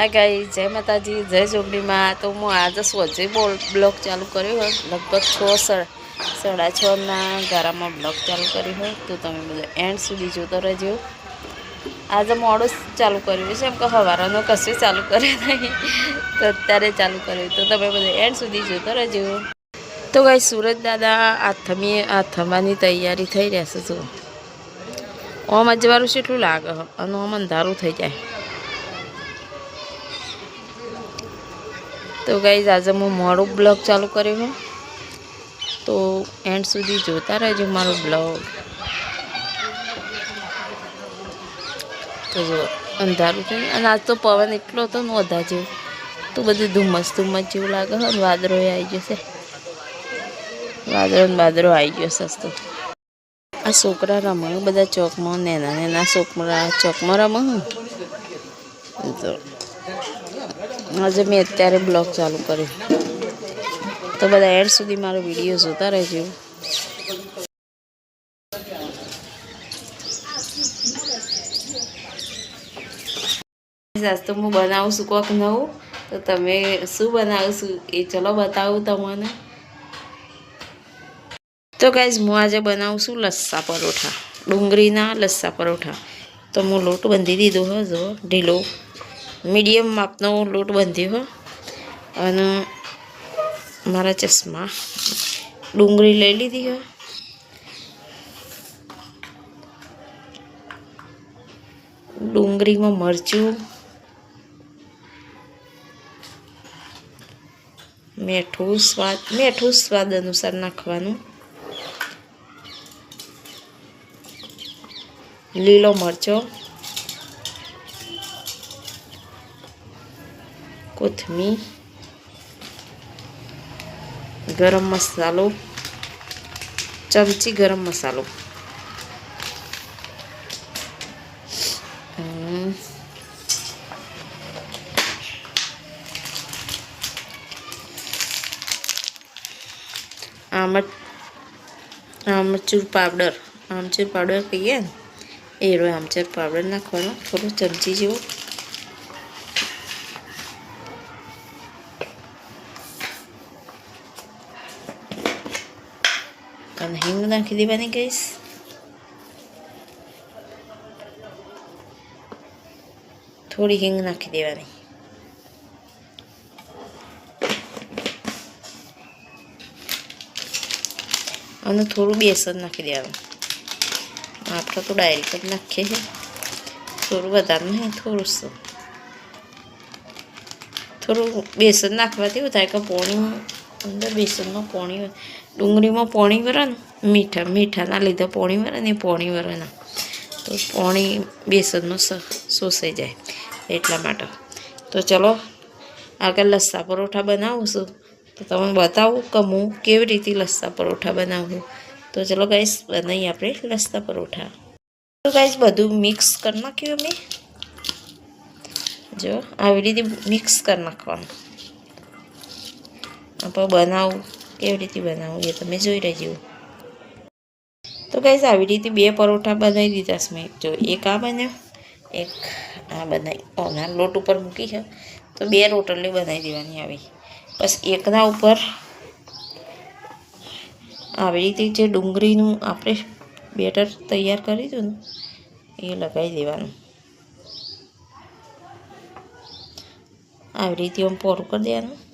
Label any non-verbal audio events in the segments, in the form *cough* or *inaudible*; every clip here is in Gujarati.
આ ગાઈ જય માતાજી, જય જોગડીમાં. તો હું આજે સોજે બોલ બ્લોગ ચાલુ કર્યો હોય. લગભગ છ સાડા છના ગારામાં બ્લોગ ચાલુ કર્યો હોય. તો તમે બધા એન્ડ સુધી જોતો રહેજો. આજે મોડું ચાલુ કર્યું છે. એમ કે સવારનો કશું ચાલુ કરે નહીં. તો અત્યારે ચાલુ કર્યું. તો તમે બધા એન્ડ સુધી જોતો રહેજો. તો ગાઈ સુરજ દાદા, આથમી આથમવાની તૈયારી થઈ રહેશે જુઓ ઓમ અજવાળું કેટલું લાગે. અને ઓમ અંધારું થઈ જાય. તો ગાઈઝ આજે હું મારો બ્લોગ ચાલુ કર્યો છે. તો એન્ડ સુધી જોતા રહેજો મારો બ્લોગ તો જો, અંધારું છે અને આજ તો પવન એટલો હતો ને વધા જેવું. તો બધું ધુમ્મસ ધુમ્મસ જેવું લાગે છે ને, વાદળો આવી જશે. વાદળો વાદળો આવી ગયો સસ્તો. આ છોકરા રમે બધા ચોકમાં, નેના નેના છોકરા ચોકમાં રમે તો આજે મેં અત્યારે બ્લોગ ચાલુ કર્યો. તો બધા એડ સુધી મારો વીડિયો જોતા રહેજો. આજ હું બનાવું છું કોક નવું. તો તમે શું બનાવશું એ ચલો બતાવું તમને. તો કાંઈ હું આજે બનાવું છું લસ્સા પરોઠા. ડુંગળીના લસ્સા પરોઠા. તો હું લોટ બાંધી દીધો હજો ઢીલો. મીડિયમ માપનો લોટ બાંધ્યો હો. અને મારા ચશ્મા. ડુંગળી લઈ લીધી હો. ડુંગળીમાં મરચું, મીઠું સ્વાદ મીઠું સ્વાદ અનુસાર નાખવાનું. લીલો મરચો. કોથમીર ગરમ મસાલો ચમચી ગરમ મસાલો. આમચ આમચૂર પાવડર આમચૂર પાવડર કહીએ ને એ રહ્યો આમચૂર પાવડર નાખવાનો થોડો ચમચી જેવો અને હિંગ નાખી દેવાની ગઈશ થોડી હિંગ નાખી દેવાની અને થોડું બેસન નાખી દેવાનું આપણે તો ડાયરેક્ટ જ નાખીએ છીએ થોડું વધારે નહીં થોડું શું થોડું બેસન નાખવાથી એવું થાય કે પોણી અંદર બેસનમાં પોણી ડુંગળીમાં પોણી વરે ને મીઠા, મીઠાના લીધે પોણી વરે ને પોણી વરે ના તો પોણી બેસનમાં સ- શોષાઈ જાય એટલા માટે. તો ચલો, આગળ લસ્સા પરોઠા બનાવું છું તો તમને બતાવું કે હું કેવી રીતે લસ્સા પરોઠા બનાવું. તો ચલો ગાઈસ બનાવીએ આપણે લસ્સા પરોઠા. તો ગાઈસ બધું મિક્સ કરી નાખ્યું મેં જો, આવી રીતે મિક્સ કરી નાખવાનું. આપણે બનાવું, કેવી રીતે બનાવું એ તમે જોઈ રહેજો. તો કઈ આવી રીતે બે પરોઠા બનાવી દીધા છે મેં. જો એક આ બન્યો એક આ બનાવી. ઓના લોટ ઉપર મૂકી છે. તો બે રોટલી બનાવી દેવાની આવી. બસ એકના ઉપર આવી રીતે જે ડુંગળીનું આપણે બેટર તૈયાર કરી દઉં એ લગાવી દેવાનું. આવી રીતે આમ પોરું કરી દેવાનું.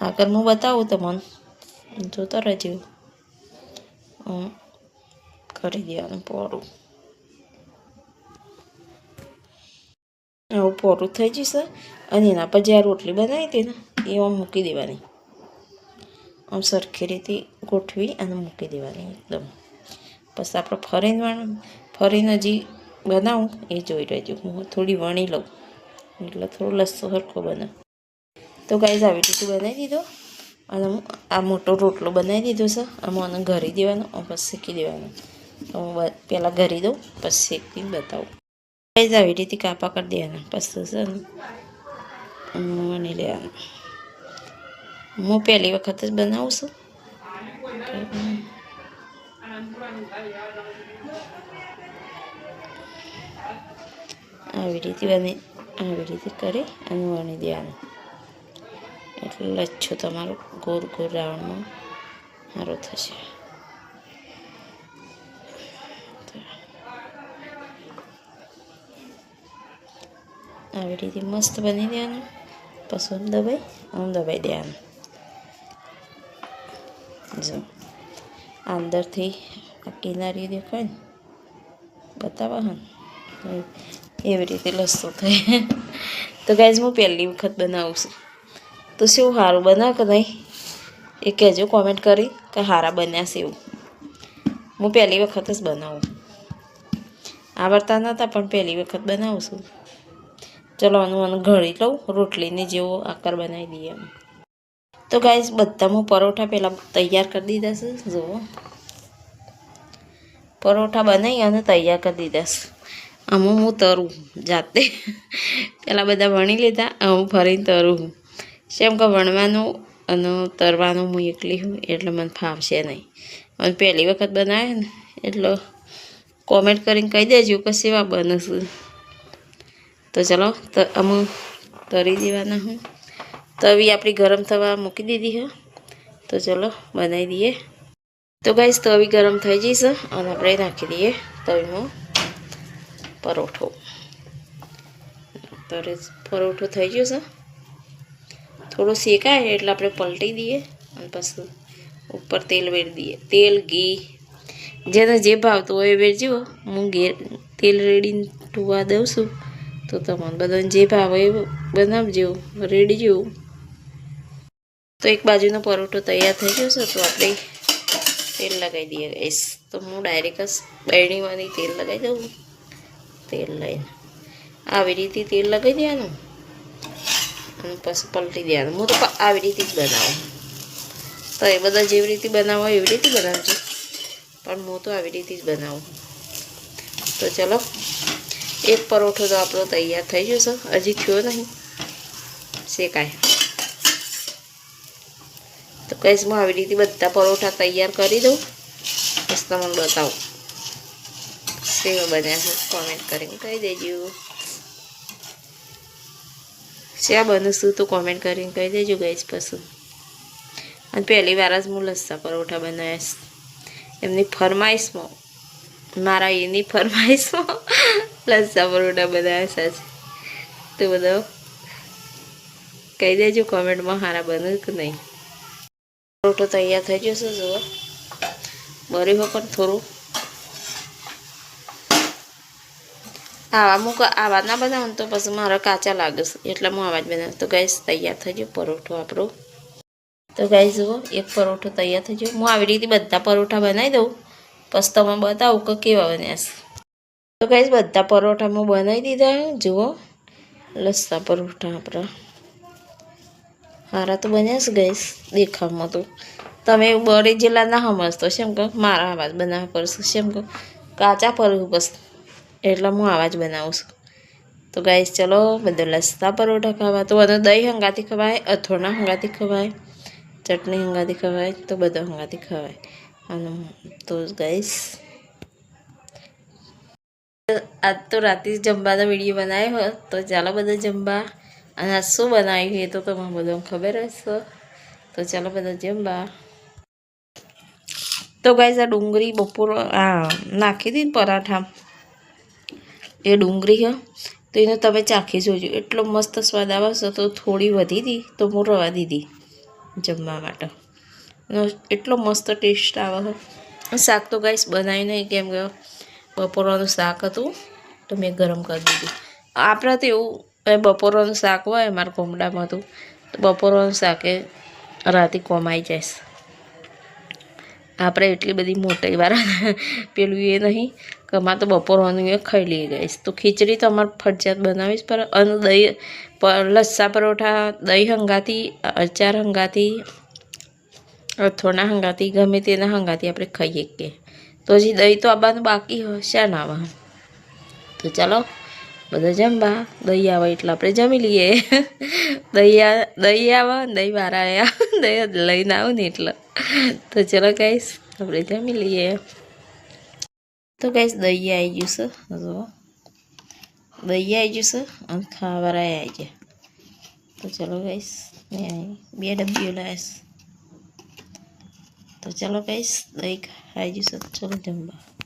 આગળ હું બતાવું તમને. જોતો રહેજો કરી દેવાનું પોરું આવું પોરું થઈ જશે. અને એના પર જે રોટલી બનાવી હતી ને, એ આમ મૂકી દેવાની. આમ સરખી રીતે ગોઠવી અને મૂકી દેવાની એકદમ. પછી આપણે ફરીને ફરીને હજી બનાવું, એ જોઈ રહેજો. હું થોડી વણી લઉં. એટલે થોડો લસ્સો સરખો બને. તો ગાઈઝ આવી રીતે બનાવી દીધો. અને આ મોટો રોટલો બનાવી દીધો છે. આમાં મને ઘરી દેવાનો પછી શેકી દેવાનો. તો હું પહેલાં ઘરી દઉં, પછી શેકીને બતાવું. ગાઈઝ આવી રીતે કાપા કરી દેવાના. પછી છે ને લેવાનું હું પહેલી વખત જ બનાવું છું. આવી રીતે બની, આવી રીતે કરી, અને વણી દેવાનું. એટલે લચ્છો તમારો. ગોળ ગોળ રાઉન્ડમાં સારો થશે. આવી રીતે મસ્ત બની દેવાનું. પછી દબાઈ આમ દબાઈ દેવાનું. જો, અંદરથી આ કિનારી દેખાય ને, બતાવો હા એવી રીતે લસ્તો થાય. તો ગાઈઝ હું પહેલી વખત બનાવું છું. તો શું સારું બનાવ કે નહીં? એ કહેજો કોમેન્ટ કરી કે સારા બન્યા એવું. હું પહેલી વખત જ બનાવું. આવડતા નહોતા પણ પહેલી વખત બનાવું છું. ચલો, આનું મને ઘડી લઉં, રોટલીને જેવો આકાર બનાવી દઈએ તો ગાઈઝ બધા હું પરોઠા પહેલાં તૈયાર કરી દીધા છે, જુઓ. પરોઠા બનાવી અને તૈયાર કરી દીધા છે. આમાં હું તરું જાતે. *laughs* પહેલાં બધા વણી લીધા હું ફરીને તરું. કેમ કે વણવાનું અને તરવાનું હું એકલી હું, એટલે મને ફાવશે નહીં. અને પહેલી વખત બનાવે ને, એટલે કોમેન્ટ કરીને કહી દેજો કે સેવા બને તો ચલો, તો અમુક તરી દેવાના હું. તવી આપણી ગરમ થવા મૂકી દીધી હા. તો ચલો, બનાવી દઈએ. તો ગાઈસ તવી ગરમ થઈ જઈશ અને આપણે નાખી દઈએ તવીમાં પરોઠો. તરે, પરોઠો થઈ ગયો છે. થોડો શેકાય એટલે આપણે પલટી દઈએ અને પછી ઉપર તેલ વેરી દઈએ. તેલ, ઘી, જેને જે ભાવતું હોય એ વેરજો. હું ઘેર તેલ રેડીને ટૂવા દઉં છું, તો તમને બધાને જે ભાવે એ બનાવજો રેડી જેવું તો એક બાજુનો પરોઠો તૈયાર થઈ ગયો છે, તો આપણે તેલ લગાવી દઈએ. ગઈશ તો હું ડાયરેક્ટ જ બરણીમાંથી તેલ લગાવી દઉં. તેલ લઈને આવી રીતે તેલ લગાવી દેવાનું. અને પછી પલટી દેવાનું. હું તો આવી રીતે જ બનાવું. તો એ બધા જેવી રીતે બનાવો એવી રીતે બનાવજો. પણ હું તો આવી રીતે જ બનાવું. તો ચલો, એક પરોઠો તો આપણો તૈયાર થઈ જશે. હજી થયો નહીં. શેકાય તો કહીશ, હું આવી રીતે બધા પરોઠા તૈયાર કરી દઉં. પછી તમને બતાવું. સેવા બન્યા છે. કોમેન્ટ કરીને કહી દેજો. શ્યા બનશું તો કોમેન્ટ કરીને કહી દેજો ગઈશ પછી. અને પહેલી વાર જ હું લસ્સા પરોઠા બનાવ્યા છે એમની ફરમાઈશમાં, મારા એની ફરમાઈશમાં *laughs* લસ્સા પરોઠા બનાવ્યા છે તો બધો કહી દેજો કોમેન્ટમાં સારા બને કે નહીં. પરોઠો તૈયાર થઈ જશે જુઓ. બરી પણ થોડું આવા મૂક, આવા ના બનાવું તો પછી મારા કાચા લાગે છે. એટલે હું આવા જ બનાવું. તો ગેસ તૈયાર થઈ ગયો પરોઠો આપણો. તો ગાઈ જુઓ, એક પરોઠો તૈયાર થઈ ગયો. હું આવી રીતે બધા પરોઠા બનાવી દઉં. પછી તમે બતાવું કે કેવા બન્યા છે. તો ગાઈશ બધા પરોઠા હું બનાવી દીધા. જુઓ, લસ્સા પરોઠા આપણા. મારા તો બન્યા છે ગઈશ દેખાવમાં તો. તમે બળી જેટલા ના સમજતો, શેમ કે મારા આવાજ બનાવવા પડશે, શેમ કહો? કાચા પર બસ. એટલે હું આવા જ બનાવું છું. તો ગાઈસ ચલો, બધો લસતા પરોઠા ખાવા તો બધો દહીં હંગાથી ખવાય અથોણા હંગાથી ખવાય, ચટણી હંગાથી ખવાય, તો બધો હંગાથી ખવાય. અને તો ગાઈસ આજ તો રાતે જમવાનો વીડિયો બનાવ્યો હોય, તો ચાલો બધા જમવા. અને આ શું બનાવ્યું એ તો તમને બધાને ખબર હશે. તો ચાલો બધા જમવા. તો ગાઈસ આ ડુંગળી બપોર, આ, નાખી દીધી પરાઠા. એ ડુંગળી છે તો એને તમે ચાખી જોજો. એટલો મસ્ત સ્વાદ આવે છે તો થોડી વધી હતી તો હું રવા દીધી જમવા માટે. એટલો મસ્ત ટેસ્ટ આવે શાક તો ગાઈસ બનાવી નહીં, કેમ કે બપોરનું શાક હતું, તો મેં ગરમ કરી દીધું. આપણે તો એવું બપોરનું શાક હોય, મારા કોમડામાં હતું તો બપોરનું શાકે રાતે કોમાઈ જાય આપણે એટલી બધી મોટી વાર *laughs* પેલું એ નહીં કે અમારે તો બપોરવાનું એ ખાઈ લઈ ગઈશ તો ખીચડી તો અમારે ફરજિયાત બનાવીશ પર અને દહીં લસ્સા પરોઠા, દહીં હંગાથી અચાર હંગાથી અથોના હંગાથી ગમે તેના હંગાથી આપણે ખાઈએ કે. તો હજી દહીં તો આવવાનું બાકી હશે ના તો ચાલો. બધા જમવા. દહીં આવે એટલે આપણે જમી લઈએ. દહીં દહીં આવે દહીં વાળા આવ્યા દહીં લઈને આવું ને એટલે. તો ચલો કહીશ આપણે જમી લઈએ. તો કહીશ દહીં આવી ગયું છે. જો દહીં આવી ગયું છે અને ખાવાવાળા આવી ગયા તો ચલો કહીશ બે ડબ્બીઓ લાવીશ તો ચલો કહીશ દહીં ખાઈ જશે ચલો જમવા.